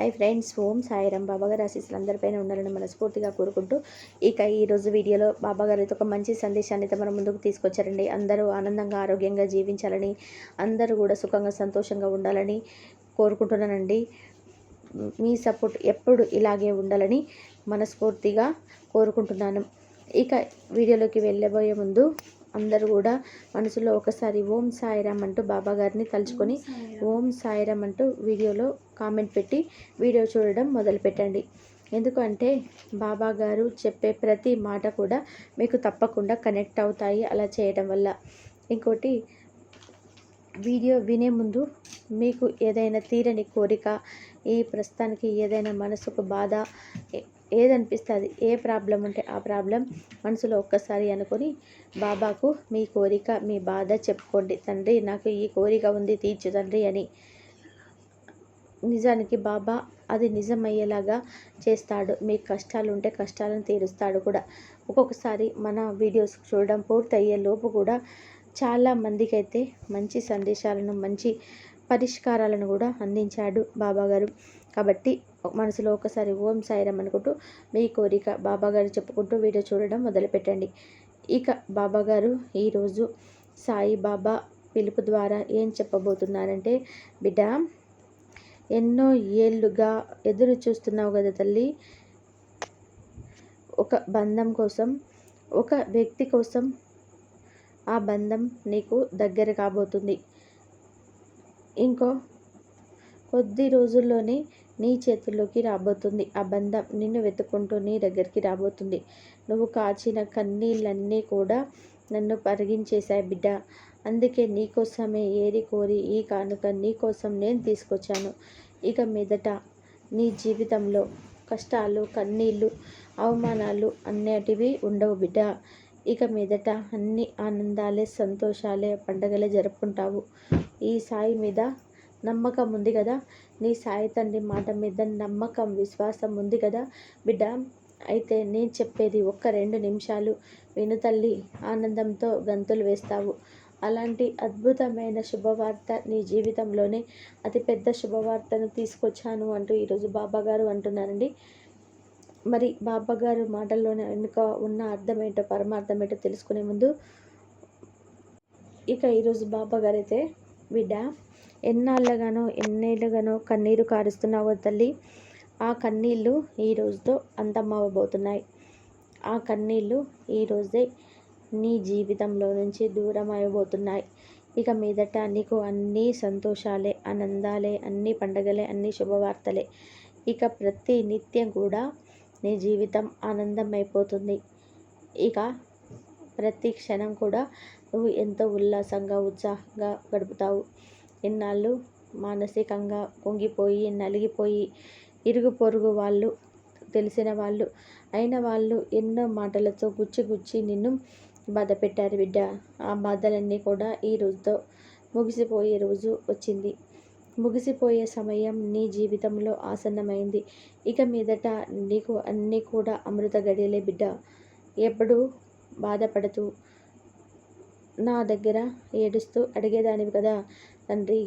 Hi friends ఓం సాయిరామ్. బాబాగారి ఆశీస్సులు అందరిపైన ఉండాలని మనస్ఫూర్తిగా కోరుకుంటూ ఇక ఈరోజు వీడియోలో బాబాగారు అయితే ఒక మంచి సందేశాన్ని అయితే మన ముందుకు తీసుకొచ్చారండి. అందరూ ఆనందంగా ఆరోగ్యంగా జీవించాలని అందరూ కూడా సుఖంగా సంతోషంగా ఉండాలని కోరుకుంటున్నానండి. మీ సపోర్ట్ ఎప్పుడు ఇలాగే ఉండాలని మనస్ఫూర్తిగా కోరుకుంటున్నాను. ఇక వీడియోలోకి వెళ్ళబోయే ముందు అందరూ కూడా మనసులో ఒకసారి ఓం సాయిరామ్ అంటూ బాబా గారిని తలుచుకొని ఓం సాయిరామ్ అంటూ వీడియోలో కామెంట్ పెట్టి వీడియో చూడడం మొదలుపెట్టండి. ఎందుకంటే బాబా గారు చెప్పే ప్రతి మాట కూడా మీకు తప్పకుండా కనెక్ట్ అవుతాయి అలా చేయడం వల్ల. ఇంకోటి వీడియో వినే ముందు మీకు ఏదైనా తీరని కోరిక ఈ ప్రస్తుతానికి ఏదైనా మనసుకు బాధ ఏదనిపిస్తుంది ఏ ప్రాబ్లం ఉంటే ఆ ప్రాబ్లం మనసులో ఒక్కసారి అనుకొని బాబాకు మీ కోరిక మీ బాధ చెప్పుకోండి. తండ్రి నాకు ఈ కోరిక ఉంది తీర్చు తండ్రి అని. నిజానికి బాబా అది నిజమయ్యేలాగా చేస్తాడు. మీ కష్టాలు ఉంటే కష్టాలను తీరుస్తాడు కూడా. ఒక్కొక్కసారి మన వీడియోస్ చూడడం పూర్తయ్యే లోపు కూడా చాలా మందికైతే అయితే మంచి సందేశాలను మంచి పరిష్కారాలను కూడా అందించాడు బాబాగారు కాబట్టి మనసులో ఒకసారి ఓం సాయిరం అనుకుంటూ మీ కోరిక బాబాగారు చెప్పుకుంటూ వీడియో చూడడం మొదలుపెట్టండి. ఇక బాబాగారు ఈరోజు సాయి బాబా పిలుపు ద్వారా ఏం చెప్పబోతున్నారంటే బిడ్డ ఎన్నో ఏళ్ళుగా ఎదురు చూస్తున్నావు కదా తల్లి. ఒక బంధం కోసం ఒక వ్యక్తి కోసం ఆ బంధం నీకు దగ్గర కాబోతుంది. ఇంకో కొద్ది రోజుల్లోనే నీ చేతుల్లోకి రాబోతుంది. ఆ బంధం నిన్ను వెతుక్కుంటూ నీ దగ్గరికి రాబోతుంది. నువ్వు కాచిన కన్నీళ్ళన్నీ కూడా నన్ను పరిగించేశాయి బిడ్డ. అందుకే నీకోసమే ఏరి కోరి ఈ కానుక నీకోసం నేను తీసుకొచ్చాను. ఇక మీదట నీ జీవితంలో కష్టాలు కన్నీళ్ళు అవమానాలు అన్నిటివి ఉండవు బిడ్డ. ఇక మీదట అన్ని ఆనందాలే సంతోషాలే పండగలే జరుపుకుంటావు. ఈ సాయి మీద నమ్మకం ఉంది కదా? నీ సాయి తండ్రి మాట మీద నమ్మకం విశ్వాసం ఉంది కదా బిడ్డ? అయితే నేను చెప్పేది ఒక్క రెండు నిమిషాలు విను తల్లి. ఆనందంతో గంతులు వేస్తావు. అలాంటి అద్భుతమైన శుభవార్త నీ జీవితంలోనే అతిపెద్ద శుభవార్తను తీసుకొచ్చాను అంటూ ఈరోజు బాబాగారు అంటున్నారండి. మరి బాబాగారు మాటల్లోనే వెనుక ఉన్న అర్థం ఏంటో పరమార్థం ఏంటో తెలుసుకునే ముందు ఇక ఈరోజు బాబాగారు అయితే బిడ్డ ఎన్నాళ్ళగానో ఎన్నేళ్ళుగానో కన్నీరు కారుస్తున్నావో తల్లి. ఆ కన్నీళ్ళు ఈ రోజుతో అంతమవ్వబోతున్నాయి. ఆ కన్నీళ్ళు ఈ రోజే నీ జీవితంలో నుంచి దూరం అయిపోతున్నాయి ఇక మీదట నీకు అన్నీ సంతోషాలే ఆనందాలే అన్ని పండగలే అన్ని శుభవార్తలే. ఇక ప్రతి నిత్యం కూడా నీ జీవితం ఆనందం అయిపోతుంది ఇక ప్రతి క్షణం కూడా నువ్వు ఎంతో ఉల్లాసంగా ఉత్సాహంగా గడుపుతావు. ఇన్నాళ్ళు మానసికంగా కుంగిపోయి నలిగిపోయి ఇరుగు పొరుగు వాళ్ళు తెలిసిన వాళ్ళు అయిన వాళ్ళు ఎన్నో మాటలతో గుచ్చి గుచ్చి నిన్ను బాధ పెట్టారు బిడ్డ. ఆ బాధలన్నీ కూడా ఈ రోజుతో ముగిసిపోయే రోజు వచ్చింది. ముగిసిపోయే సమయం నీ జీవితంలో ఆసన్నమైంది. ఇక మీదట నీకు అన్నీ కూడా అమృత గడియలే బిడ్డ. ఎప్పుడు బాధపడుతూ నా దగ్గర ఏడుస్తూ అడిగేదానివి కదా తండ్రి.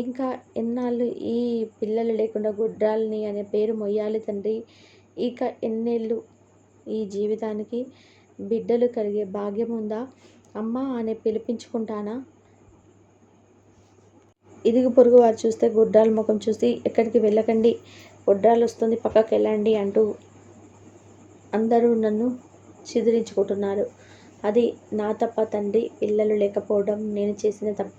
ఇంకా ఎన్నాళ్ళు ఈ పిల్లలు లేకుండా గుడ్రాలని అనే పేరు మొయ్యాలి తండ్రి. ఇక ఎన్నేళ్ళు ఈ జీవితానికి బిడ్డలు కలిగే భాగ్యం ఉందా? అమ్మ అనే పిలిపించుకుంటానా? ఇదిగు పొరుగు వారు చూస్తే గుడ్రాల ముఖం చూసి ఎక్కడికి వెళ్ళకండి గుడ్రాలు వస్తుంది పక్కకి వెళ్ళండి అంటూ అందరూ నన్ను చిదిరించుకుంటున్నారు అది నా తప్ప తండ్రి పిల్లలు లేకపోవడం నేను చేసిన తప్ప.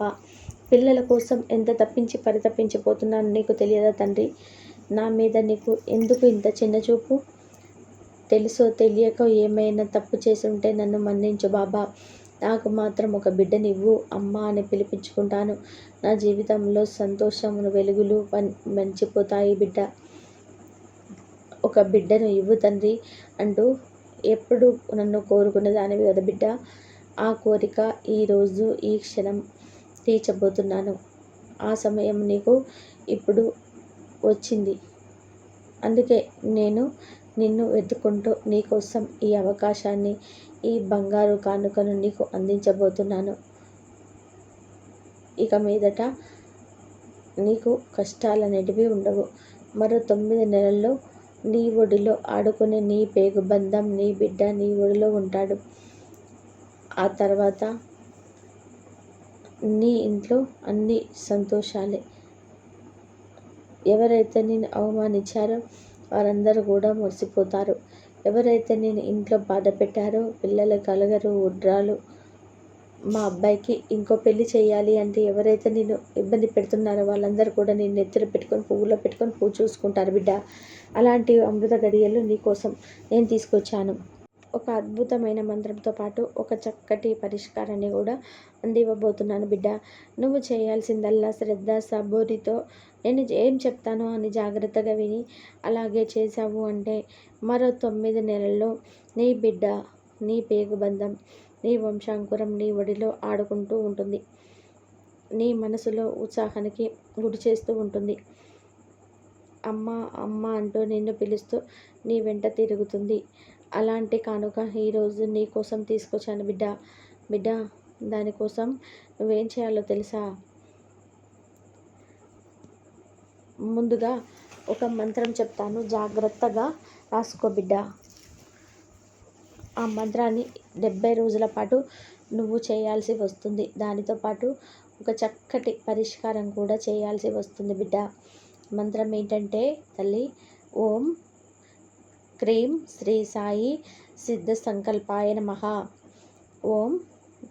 పిల్లల కోసం ఎంత తప్పించి పరితప్పించిపోతున్నాను నీకు తెలియదా తండ్రి? నా మీద నీకు ఎందుకు ఇంత చిన్న చూపు? తెలుసో తెలియక ఏమైనా తప్పు చేసి ఉంటే నన్ను మన్నించు బాబా. నాకు మాత్రం ఒక బిడ్డనివ్వు అమ్మ అని పిలిపించుకుంటాను. నా జీవితంలో సంతోషమును వెలుగులు మంచిపోతాయి బిడ్డ. ఒక బిడ్డను ఇవ్వు తండ్రి అంటూ ఎప్పుడు నన్ను కోరుకునే దానివి కదా బిడ్డ. ఆ కోరిక ఈరోజు ఈ క్షణం తీర్చబోతున్నాను. ఆ సమయం నీకు ఇప్పుడు వచ్చింది. అందుకే నేను నిన్ను వెతుక్కుంటూ నీకోసం ఈ అవకాశాన్ని ఈ బంగారు కానుకను నీకు అందించబోతున్నాను. ఇక మీదట నీకు కష్టాలు అనేటివి ఉండవు. మరో తొమ్మిది నెలల్లో నీ ఒడిలో ఆడుకునే నీ పేగు బంధం నీ బిడ్డ నీ ఒడిలో ఉంటాడు. ఆ తర్వాత నీ ఇంట్లో అన్ని సంతోషాలే. ఎవరైతే నేను అవమానించారో వారందరూ కూడా మురిసిపోతారు. ఎవరైతే నేను ఇంట్లో బాధ పెట్టారో పిల్లలు కలగరు ఉడ్రాలు మా అబ్బాయికి ఇంకో పెళ్ళి చేయాలి అంటే ఎవరైతే నేను ఇబ్బంది పెడుతున్నారో వాళ్ళందరూ కూడా నేను నెత్తిన పెట్టుకొని పువ్వులో పెట్టుకొని పూజ చూసుకుంటారు బిడ్డ. అలాంటి అమృత గడియలు నీకోసం నేను తీసుకొచ్చాను. ఒక అద్భుతమైన మంత్రంతో పాటు ఒక చక్కటి పరిష్కారాన్ని కూడా అందివ్వబోతున్నాను బిడ్డ. నువ్వు చేయాల్సిందల్లా శ్రద్ధ సబోరితో నేను ఏం చెప్తానో అని జాగ్రత్తగా విని అలాగే చేశావు అంటే మరో తొమ్మిది నెలల్లో నీ బిడ్డ నీ పేగుబంధం నీ వంశాంకురం నీ ఒడిలో ఆడుకుంటూ ఉంటుంది. నీ మనసులో ఉత్సాహానికి గుడి చేస్తూ ఉంటుంది. అమ్మ అమ్మ అంటూ నిన్ను పిలుస్తూ నీ వెంట తిరుగుతుంది. అలాంటి కానుక ఈరోజు నీ కోసం తీసుకొచ్చాను బిడ్డ. బిడ్డ దానికోసం నువ్వేం చేయాలో తెలుసా? ముందుగా ఒక మంత్రం చెప్తాను. జాగ్రత్తగా రాసుకో బిడ్డ. ఆ మంత్రాన్ని డెబ్బై రోజుల పాటు నువ్వు చేయాల్సి వస్తుంది. దానితో పాటు ఒక చక్కటి పరిష్కారం కూడా చేయాల్సి వస్తుంది బిడ్డ. మంత్రం ఏంటంటే తల్లి ఓం క్రీం శ్రీ సాయి సిద్ధ సంకల్పాయ నమ. ఓం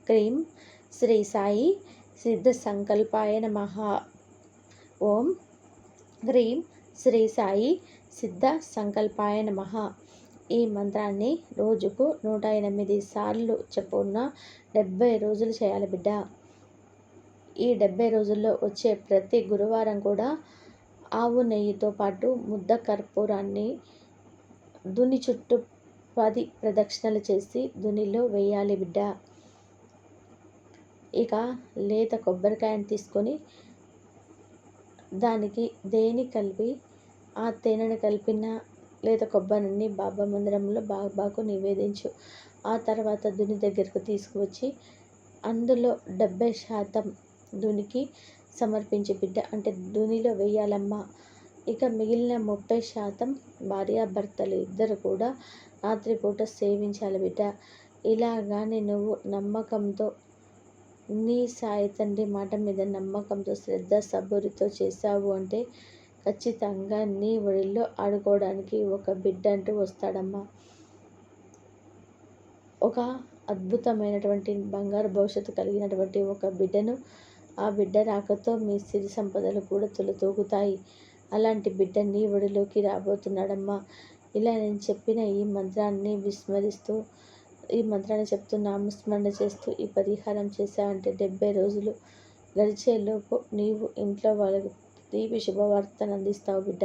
క్రీం శ్రీ సాయి సిద్ధ సంకల్పాయ నమ. ఓం క్రీం శ్రీ సాయి సిద్ధ సంకల్పాయ నమ. ఈ మంత్రాన్ని రోజుకు నూట ఎనిమిది సార్లు చెప్పున్న డెబ్బై రోజులు చేయాలి బిడ్డ. ఈ డెబ్బై రోజుల్లో వచ్చే ప్రతి గురువారం కూడా ఆవు నెయ్యితో పాటు ముద్ద కర్పూరాన్ని దుని చుట్టూ పది ప్రదక్షిణలు చేసి దునిలో వేయాలి బిడ్డ. ఇక లేత కొబ్బరికాయను తీసుకొని దానికి దేని కలిపి ఆ తేనెను కలిపిన లేత కొబ్బరిని బాబా మందిరంలో బాబాకు నివేదించు. ఆ తర్వాత దుని దగ్గరకు తీసుకువచ్చి అందులో డెబ్బై శాతం దునికి సమర్పించి బిడ్డ. అంటే దునిలో వేయాలమ్మా. ఇక మిగిలిన ముప్పై శాతం భార్యాభర్తలు ఇద్దరు కూడా రాత్రిపూట సేవించాలి బిడ్డ. ఇలాగానే నువ్వు నమ్మకంతో నీ సాయి తండ్రి మాట మీద నమ్మకంతో శ్రద్ధ సబూరితో చేశావు అంటే ఖచ్చితంగా నీ ఒడిలో ఆడుకోవడానికి ఒక బిడ్డ అంటూ వస్తాడమ్మా. ఒక అద్భుతమైనటువంటి బంగారు భవిష్యత్తు కలిగినటువంటి ఒక బిడ్డను ఆ బిడ్డ రాకతో మీ సిరి సంపదలు కూడా తొలతూగుతాయి. అలాంటి బిడ్డ నీ ఒడిలోకి రాబోతున్నాడమ్మా. ఇలా నేను చెప్పిన ఈ మంత్రాన్ని విస్మరిస్తూ ఈ మంత్రాన్ని చెప్తూ నామస్మరణ చేస్తూ ఈ పరిహారం చేశావంటే డెబ్బై రోజులు గడిచేలోపు నీవు ఇంట్లో వాళ్ళకి తీపి శుభవార్తను అందిస్తావు బిడ్డ.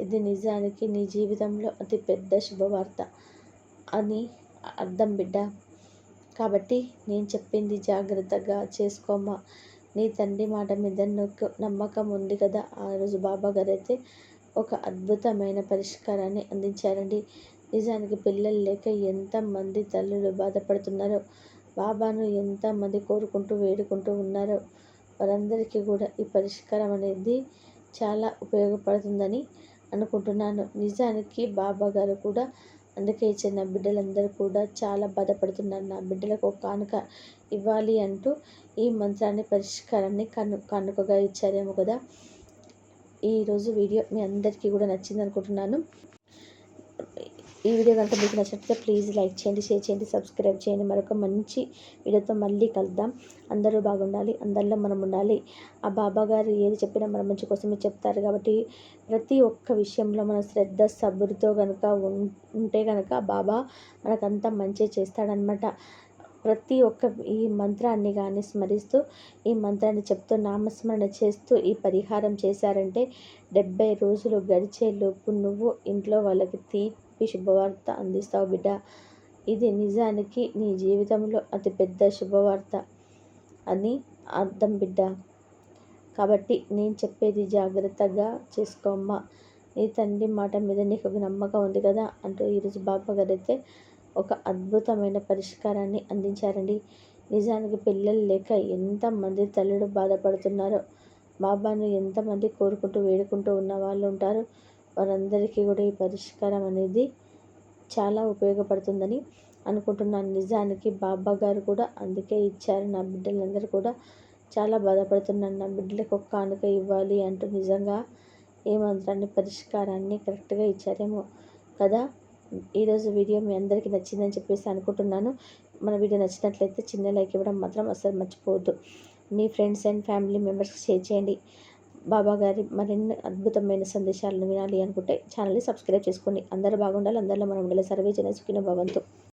ఇది నిజానికి నీ జీవితంలో అతి పెద్ద శుభవార్త అని అర్థం బిడ్డ. కాబట్టి నేను చెప్పింది జాగ్రత్తగా చేసుకోమ్మా నీ తండ్రి మాట మీద నమ్మకం ఉంది కదా. ఆ రోజు బాబా గారు అయితే ఒక అద్భుతమైన పరిష్కారాన్ని అందించారండి. నిజానికి పిల్లలు లేక ఎంతమంది తల్లులు బాధపడుతున్నారో బాబాను ఎంతమంది కోరుకుంటూ వేడుకుంటూ ఉన్నారో వారందరికీ కూడా ఈ పరిష్కారం అనేది చాలా ఉపయోగపడుతుందని అనుకుంటున్నాను. నిజానికి బాబా గారు కూడా అందుకే చిన్న బిడ్డలందరూ కూడా చాలా బాధపడుతున్నారు. నా బిడ్డలకు ఒక కానుక ఇవ్వాలి అంటూ ఈ మంత్రాన్ని పరిష్కారాన్ని కను కానుకగా ఇచ్చారేమో కదా. ఈరోజు వీడియో మీ అందరికీ కూడా నచ్చింది అనుకుంటున్నాను. ఈ వీడియో కనుక మీకు నచ్చినట్లయితే ప్లీజ్ లైక్ చేయండి షేర్ చేయండి సబ్స్క్రైబ్ చేయండి. మరొక మంచి వీడియోతో మళ్ళీ కలుద్దాం. అందరూ బాగుండాలి అందరిలో మనం ఉండాలి. ఆ బాబా గారు ఏది చెప్పినా మన మంచి కోసమే చెప్తారు కాబట్టి ప్రతి ఒక్క విషయంలో మన శ్రద్ధ సబ్బురితో కనుక ఉంటే కనుక బాబా మనకంతా మంచి చేస్తాడనమాట ప్రతి ఒక్క ఈ మంత్రాన్ని కానీ స్మరిస్తూ ఈ మంత్రాన్ని చెప్తూ నామస్మరణ చేస్తూ ఈ పరిహారం చేశారంటే డెబ్బై రోజులు గడిచేలోపు నువ్వు ఇంట్లో వాళ్ళకి తీపి శుభవార్త అందిస్తావు బిడ్డ. ఇది నిజానికి నీ జీవితంలో అతిపెద్ద శుభవార్త అని అర్థం బిడ్డ. కాబట్టి నేను చెప్పేది జాగ్రత్తగా చేసుకోమ్మా. నీ తండ్రి మాట మీద నీకు ఒక నమ్మకం ఉంది కదా అంటూ ఈరోజు బాబా గారు అయితే ఒక అద్భుతమైన పరిష్కారాన్ని అందించారండి. నిజానికి పిల్లలు లేక ఎంతమంది తల్లుడు బాధపడుతున్నారో బాబాను ఎంతమంది కోరుకుంటూ వేడుకుంటూ ఉన్న వాళ్ళు ఉంటారు. వారందరికీ కూడా ఈ పరిష్కారం అనేది చాలా ఉపయోగపడుతుందని అనుకుంటున్నాను. నిజానికి బాబా గారు కూడా అందుకే ఇచ్చారు. నా బిడ్డలందరూ కూడా చాలా బాధపడుతున్నాను నా బిడ్డలకు ఒక కానుక ఇవ్వాలి అంటూ నిజంగా ఏ మంత్రాన్ని పరిష్కారాన్ని కరెక్ట్గా ఇచ్చారేమో కదా. ఈరోజు వీడియో మీ అందరికీ నచ్చిందని చెప్పేసి అనుకుంటున్నాను. మన వీడియో నచ్చినట్లయితే చిన్న లైక్ ఇవ్వడం మాత్రం అసలు మర్చిపోవద్దు. మీ ఫ్రెండ్స్ అండ్ ఫ్యామిలీ మెంబర్స్కి షేర్ చేయండి. బాబా గారి మరిన్ని అద్భుతమైన సందేశాలను వినాలి అనుకుంటే ఛానల్ని సబ్స్క్రైబ్ చేసుకోండి. అందరూ బాగుండాలి. అందరిలో మనం ఉండాలి. సర్వే జన సుఖిన భవంతు.